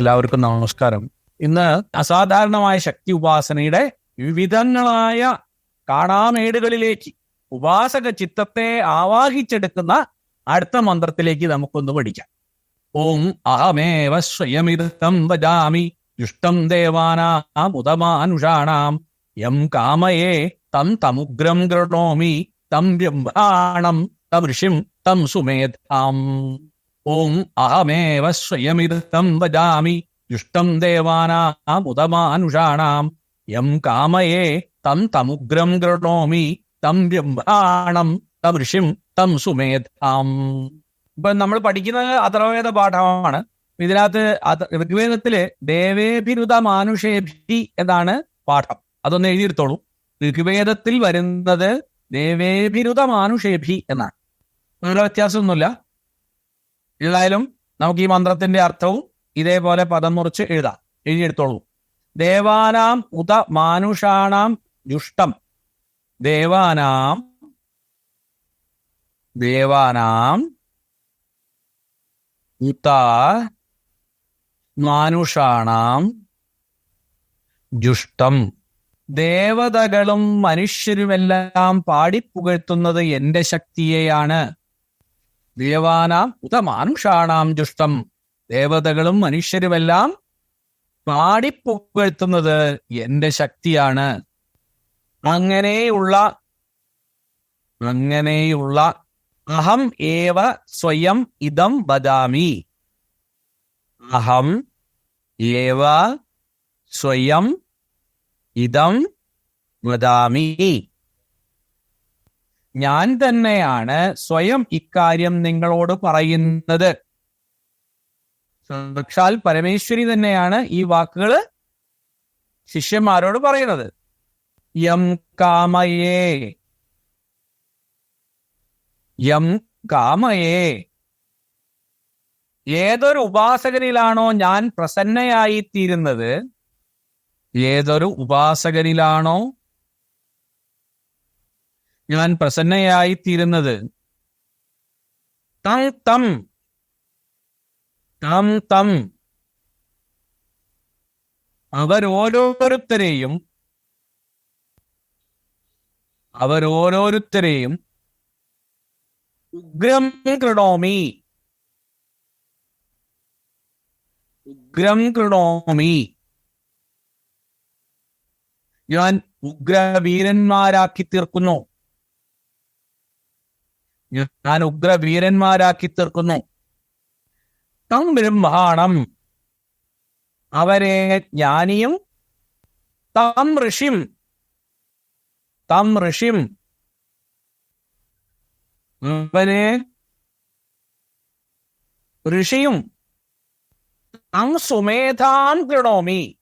എല്ലാവർക്കും നമസ്കാരം. ഇന്ന് അസാധാരണമായ ശക്തി ഉപാസനയുടെ വിവിധങ്ങളായ കാണാമേടുകളിലേക്ക് ഉപാസക ചിത്തത്തെ ആവാഹിച്ചെടുക്കുന്ന അടുത്ത മന്ത്രത്തിലേക്ക് നമുക്കൊന്ന് പഠിക്കാം. ഓം അഹമേവ സ്വയമിതം വജാമി ദുഷ്ടം ദേവാനാമുതമാനുഷാണാം യം കാമയേ തം തമുഗ്രം ഗൃണോമി തം ബ്രഹ്മാണം തം ഋഷിം തം സുമേധാം. ഓം അഹമേവ സ്വയമിതം വജാമി. ദുഷ്ടം ദേവാനാമുതമാനുഷാണാം യം കാമയേ തം തമുഗ്രം ഗൃണോമി. തം ബ്രഹ്മാണം തം ഋഷിം തം സുമേധാം. ഇപ്പൊ നമ്മൾ പഠിക്കുന്നത് അഥർവേദ പാഠമാണ്. ഇതിനകത്ത് ഋഗ്വേദത്തിൽ ദേവേഭിരുത മാനുഷേഭി എന്നാണ് പാഠം. അതൊന്ന് എഴുതിയെടുത്തോളൂ. ഋഗ്വേദത്തിൽ വരുന്നത് ദേവേഭിരുത മാനുഷേഭി എന്നാണ്. വേറെ വ്യത്യാസമൊന്നുമില്ല. ഏതായാലും നമുക്ക് ഈ മന്ത്രത്തിന്റെ അർത്ഥവും ഇതേപോലെ പദം മുറിച്ച് എഴുതാം. എഴുതിയെടുത്തോളൂ. ദേവാനാം ഉത മാനുഷാണാം ദുഷ്ടം. ദേവാനാം ദേവാനാം ഉത മാനുഷാണാം ജുഷ്ടം ദേവതകളും മനുഷ്യരുമെല്ലാം പാടിപ്പുകഴ്ത്തുന്നത് എന്റെ ശക്തിയെയാണ്. ദേവാനാം ഉത മാനുഷാണാം ജുഷ്ടം. ദേവതകളും മനുഷ്യരുമെല്ലാം പാടിപ്പുകഴ്ത്തുന്നത് എന്റെ ശക്തിയാണ്. അങ്ങനെയുള്ള അങ്ങനെയുള്ള അഹം ഏവ സ്വയം ഇതം വദാമി. അഹം ഏവ സ്വയം ഇതം വദാമി. ഞാൻ തന്നെയാണ് സ്വയം ഇക്കാര്യം നിങ്ങളോട് പറയുന്നത്. സാക്ഷാൽ പരമേശ്വരി തന്നെയാണ് ഈ വാക്കുകൾ ശിഷ്യന്മാരോട് പറയുന്നത്. യം കാമയേ. യം കാമയേ. ഏതൊരു ഉപാസകനിലാണോ ഞാൻ പ്രസന്നയായി തീരുന്നത് ഏതൊരു ഉപാസകനിലാണോ ഞാൻ പ്രസന്നയായി തീരുന്നത് തം തം. തം തം. അവരോരോരുത്തരെയും അവരോരോരുത്തരെയും ഉഗ്രം കൃണോമി ഉഗ്രം കൃണോമി ഞാൻ ഉഗ്രവീരന്മാരാക്കി തീർക്കുന്നു ഞാൻ ഉഗ്ര വീരന്മാരാക്കി തീർക്കുന്നു. തം ബ്രഹ്മാണം അവരെ ജ്ഞാനിയും തം ഋഷിം. തം ഋഷിം. അവനെ ഋഷിയും തം സുമേധാൻ കൃണോമി.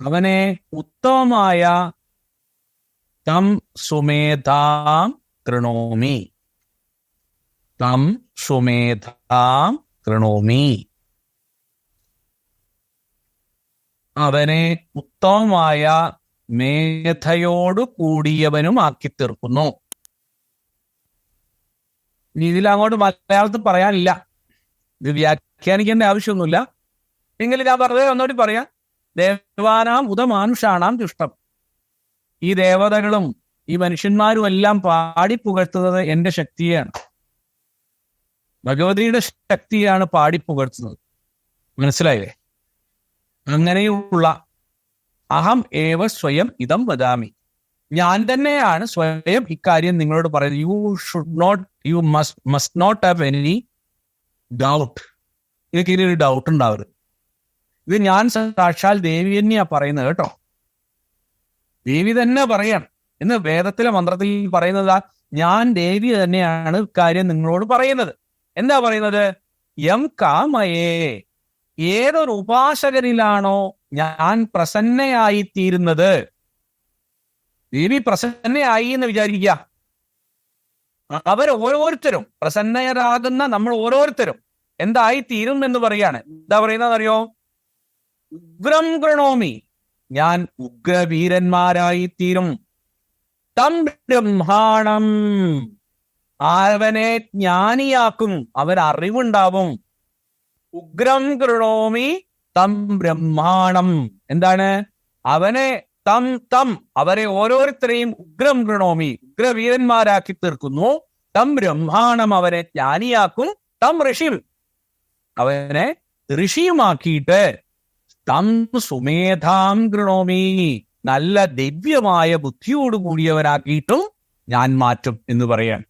അവനെ ഉത്തമമായ തം സുമേധാം കൃണോമി. തം സുമേധാം കൃണോമി അവനെ ഉത്തമമായ മേധയോടു കൂടിയവനുമാക്കി തീർക്കുന്നു ഇതിൽ അങ്ങോട്ട് മലയാളത്തിൽ പറയാനില്ല. ഇത് വ്യാഖ്യാനിക്കേണ്ട ആവശ്യമൊന്നുമില്ല. എങ്കിലും ഞാൻ പറഞ്ഞത് ഒന്നുകൂടി പറയാം. ദേവാനാം ഉദമാനുഷാണാം ദുഷ്ടം ഈ ദേവതകളും ഈ മനുഷ്യന്മാരും എല്ലാം പാടി പുകഴ്ത്തുന്നത് എന്റെ ശക്തിയാണ്. ഭഗവതിയുടെ ശക്തിയാണ് പാടി പുകഴ്ത്തുന്നത്. മനസ്സിലായില്ലേ? അങ്ങനെയുള്ള അഹം ഏവ സ്വയം ഇതം വദാമി. ഞാൻ തന്നെയാണ് സ്വയം ഇക്കാര്യം നിങ്ങളോട് പറയുന്നത്. You should not you must must not have any doubt നിങ്ങൾക്ക് ഇനി ഒരു ഡൗട്ട് ഉണ്ടാവരുത്. ഇത് ഞാൻ സാക്ഷാൽ ദേവി തന്നെയാ പറയുന്നത് കേട്ടോ. ദേവി തന്നെ പറയാണ്. എന്ന് വേദത്തിലെ മന്ത്രത്തിൽ പറയുന്നത് ഞാൻ ദേവി തന്നെയാണ് കാര്യം നിങ്ങളോട് പറയുന്നത്. എന്താ പറയുന്നത്? യം കാമയേ ഏതൊരു ഉപാസകരിലാണോ ഞാൻ പ്രസന്നയായി തീരുന്നത് ദേവി പ്രസന്നയായി എന്ന് വിചാരിക്കുക. അവർ ഓരോരുത്തരും പ്രസന്നയരാകുന്ന നമ്മൾ ഓരോരുത്തരും എന്തായി തീരും എന്ന് പറയാണ്. എന്താ പറയുന്നത് അറിയോ ഉഗ്രം ഗൃണോമി ഞാൻ ഉഗ്രവീരന്മാരായി തീരും തം ബ്രഹ്മാണം. അവനെ ജ്ഞാനിയാക്കും. അവൻ അറിവുണ്ടാവും ഉഗ്രം കൃണോമി തം ബ്രഹ്മാണം. എന്താണ്? അവനെ തം തം. അവരെ ഓരോരുത്തരെയും ഉഗ്രം കൃണോമി ഉഗ്രവീരന്മാരാക്കി തീർക്കുന്നു. തം ബ്രഹ്മാണം അവനെ ജ്ഞാനിയാക്കും. തം ഋഷി അവനെ ഋഷിയുമാക്കിയിട്ട് തം സുമേധാം കൃണോമി നല്ല ദിവ്യമായ ബുദ്ധിയോടുകൂടിയവനാക്കിയിട്ടും ഞാൻ മാറ്റും എന്ന് പറയാൻ